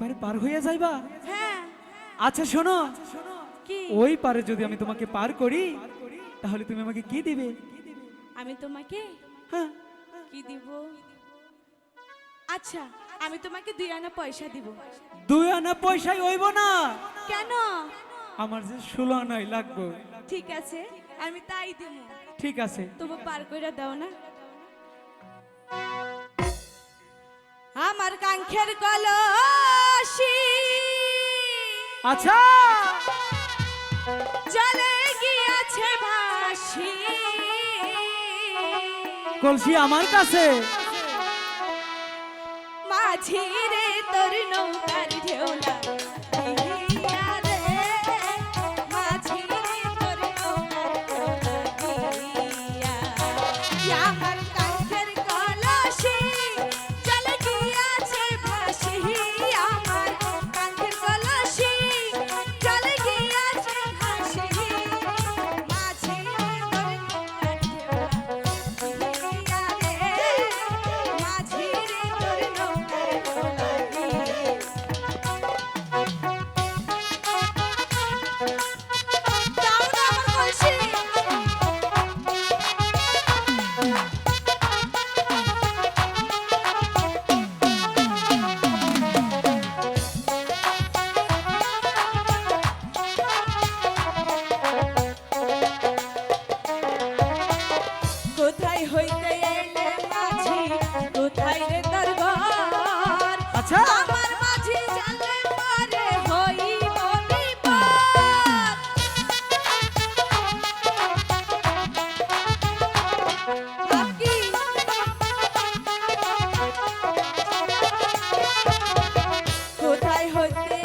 পারে পার হইয়া যাইবা? হ্যাঁ। আচ্ছা শোনো। কি? ওই পারে যদি আমি তোমাকে পার করি তাহলে তুমি আমাকে কি দিবে? আমি তোমাকে হ্যাঁ। কি দিব? আচ্ছা আমি তোমাকে দুই আনা পয়সা দিব। দুই আনা পয়সাই হইব না। কেন? আমার যে ষোলো আনাই লাগবে। ঠিক আছে আমি তাই দিব। ঠিক আছে। তবু পার করে দাও না। আমার কাঙ্ক্ষের কলসি আচ্ছা। জলে গিয়েছে ভাসি কলসি আমার কাছে। মাঝি রে তোর নৌকার দিয়া রে, মাঝি রে তোর নৌকার ঢেউলা হইতে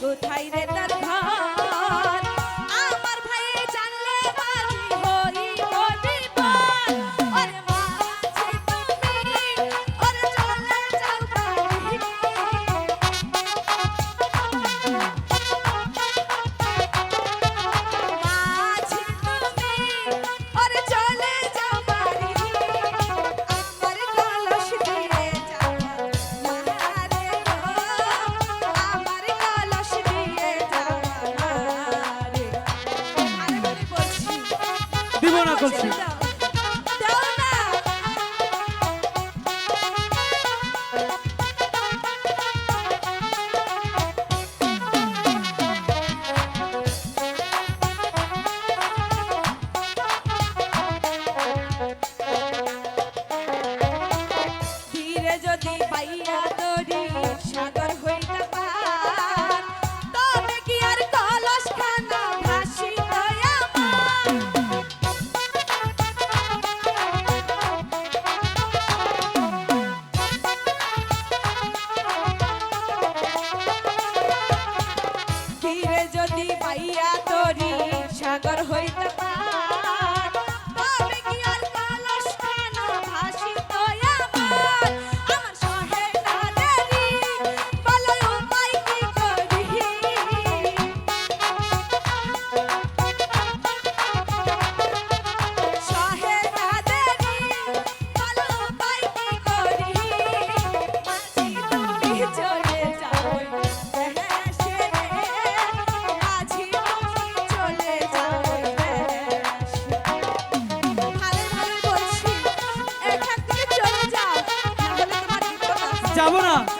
কোথায় রে দিব না যদি পাইয়া তরি সাগর হইতে পার। যাব না।